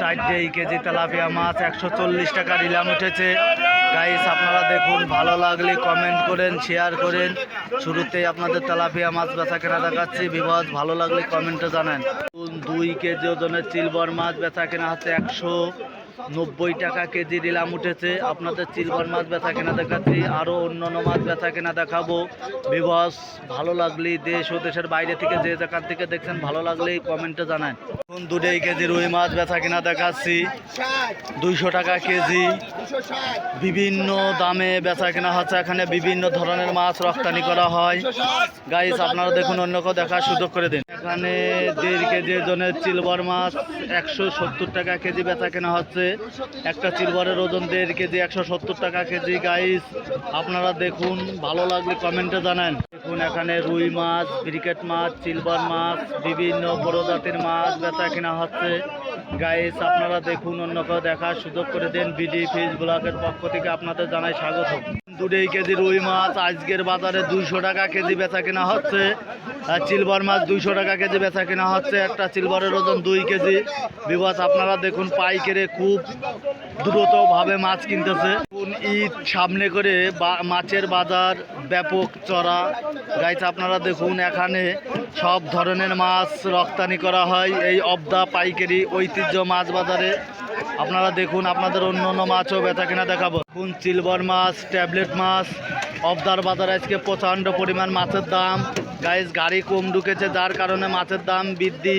চারটে এই KG tilapia মাছ একশো চল্লিশ টাকা নিলাম উঠেছে। গাইস আপনারা দেখুন, ভালো লাগলে কমেন্ট করেন শেয়ার করেন। শুরুতেই আপনাদের তেলাপিয়া মাছ বেচা কেনা দেখাচ্ছি। বিভাজ ভালো লাগলে কমেন্টে জানান। দুই কেজি ওজনের চিলবর মাছ বেচা কেনা হচ্ছে একশো নব্বই টাকা কেজি নিলাম উঠেছে। আপনাদের চিলবার মাছ বেচা কেনা দেখাচ্ছি আরও অন্যান্য মাছ বেচা কেনা দেখাবো। বিবস ভালো লাগলে দেশ ও দেশের বাইরে থেকে যে যেখান থেকে দেখছেন, ভালো লাগলে কমেন্টে জানান। এখন দুটাই কেজি রুই মাছ বেচা কেনা দেখাচ্ছি। দুইশো টাকা কেজি। বিভিন্ন দামে বেচা কেনা হচ্ছে। এখানে বিভিন্ন ধরনের মাছ রপ্তানি করা হয়। গাইস আপনারা দেখুন অন্য কেউ দেখার সুযোগ করে দিন। এখানে দেড় কেজি ওজনের চিলবর মাছ একশো সত্তর টাকা কেজি বেচা কেনা হচ্ছে। একটা চিলবরের ওজন দেড় কেজি একশো সত্তর টাকা কেজি। গাইস আপনারা দেখুন ভালো লাগলে কমেন্টে জানান। দেখুন এখানে রুই মাছ ব্রিকেট মাছ চিলবর মাছ বিভিন্ন বড় প্রজাতির মাছ বেচা কেনা হচ্ছে। গাইস আপনারা দেখুন, অন্য কেউ দেখার সুযোগ করে দেন। বিডি ফিজ ব্লকের পক্ষ থেকে আপনাদের জানাই স্বাগত দুটোই কেজি রুই মাছ, আজকের বাজারে দুইশো টাকা কেজি বেচা কেনা হচ্ছে। আর চিলবর মাছ দুইশো টাকা কেজি বেচা কেনা হচ্ছে। একটা চিলবরের ওজন দুই কেজি। বিবাস আপনারা দেখুন, পাইকারে খুব দ্রুতভাবে মাছ কিনতেছে। ঈদ সামনে করে মাছের বাজার ব্যাপক চড়া। গাইছে আপনারা দেখুন, এখানে সব ধরনের মাছ রপ্তানি করা হয়। এই অবদা পাইকারি ঐতিহ্য মাছ বাজারে। আপনারা দেখুন, আপনাদের অন্য অন্য মাছও বেচা কেনা দেখাবো। দেখুন চিলবর মাছ ট্যাবলেট মাছ, অবদার বাজারে আজকে প্রচণ্ড পরিমাণ মাছের দাম। গাইজ গাড়ি কম ঢুকেছে, যার কারণে মাছের দাম বৃদ্ধি।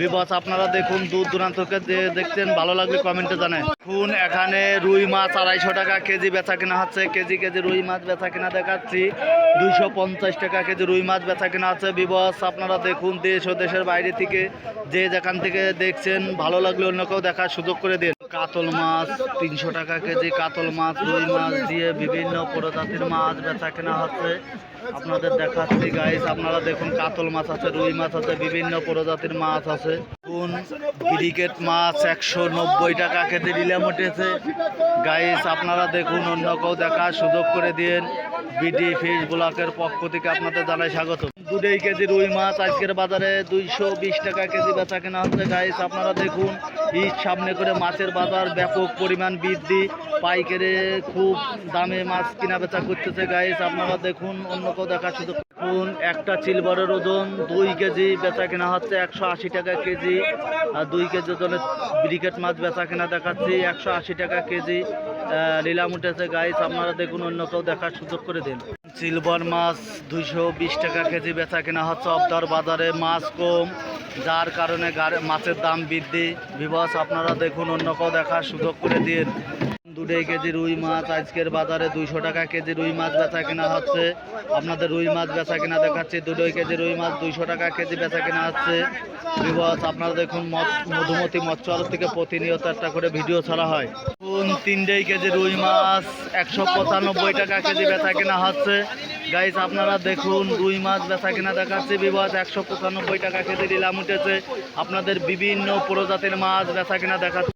বিবস আপনারা দেখুন, দূর দূরান্ত থেকে যে দেখছেন, ভালো লাগলে কমেন্টে জানান দেখুন, এখানে রুই মাছ আড়াইশো টাকা কেজি বেচা কেনা হচ্ছে। কেজি কেজি রুই মাছ বেচা কেনা দেখাচ্ছি। দুইশো পঞ্চাশ টাকা কেজি রুই মাছ বেচা কেনা হচ্ছে। বিবস আপনারা দেখুন, দেশ ও দেশের বাইরে থেকে যে যেখান থেকে দেখছেন, ভালো লাগলে অন্য কেউ দেখার সুযোগ করে দিন। কাতল মাছ, তিনশো টাকা কেজি কাতল মাছ, রুই মাছ দিয়ে বিভিন্ন প্রজাতির মাছ বেচা কেনা হচ্ছে। আপনাদের দেখাচ্ছি গাইস আপনারা দেখুন, কাতল মাছ আছে, রুই মাছ আছে, বিভিন্ন প্রজাতির মাছ আছে। কোন ক্রিকেট মাছ একশো নব্বই টাকা কেজি নিলাম উঠেছে। গাইস আপনারা দেখুন, অন্য কেউ দেখার সুযোগ করে দিন বিডি ফিশ ব্লকের পক্ষ থেকে আপনাদের জানাই স্বাগত। দুটাই কেজি রুই মাছ, আজকের বাজারে দুইশো বিশ টাকা কেজি বেচা কেনা হচ্ছে গাইস আপনারা দেখুন। ঈদ সামনে করে মাছের বাজার ব্যাপক পরিমাণ বৃদ্ধি। পাইকারে খুব দামে মাছ কিনা বেচা করতেছে গাইস আপনারা দেখুন, অন্য কেউ দেখার সুযোগ দেখুন, একটা চিলবরের ওজন দুই কেজি বেচা কেনা হচ্ছে একশো আশি টাকা কেজি। আর দুই কেজি ওজনের ব্রিকেট মাছ বেচা কেনা দেখাচ্ছি, একশো আশি টাকা কেজি নিলাম উঠেছে গাইস আপনারা দেখুন, অন্য কেউ দেখার সুযোগ করে দিন। সিলভার মাছ দুইশো বিশ টাকা কেজি বেচা কেনা হচ্ছে অবদার বাজারে মাছ কম, যার কারণে মাছের দাম বৃদ্ধি। বিবাস আপনারা দেখুন, অন্য কেউ দেখার সুযোগ করে দিন। দুটাই কেজি রুই মাছ, আজকের বাজারে দুইশো টাকা কেজি রুই মাছ বেচা কেনা হচ্ছে। আপনাদের রুই মাছ বেচা কেনা দেখাচ্ছি দুটোই কেজি রুই মাছ দুইশো টাকা কেজি বেচা কেনা হচ্ছে। বিবাস আপনারা দেখুন মধুমতি মৎস্যালয় থেকে প্রতিনিয়ত একটা করে ভিডিও ছাড়া হয়। কোন তিনটেই কেজি রুই মাছ, একশো পঁচানব্বই টাকা কেজি বেচা কেনা হচ্ছে। গাইস আপনারা দেখুন, রুই মাছ বেচা কেনা দেখাচ্ছে বিবাদ একশো পঁচানব্বই টাকা কেজি নিলাম উঠেছে আপনাদের বিভিন্ন প্রজাতির মাছ বেচা কেনা দেখাচ্ছে।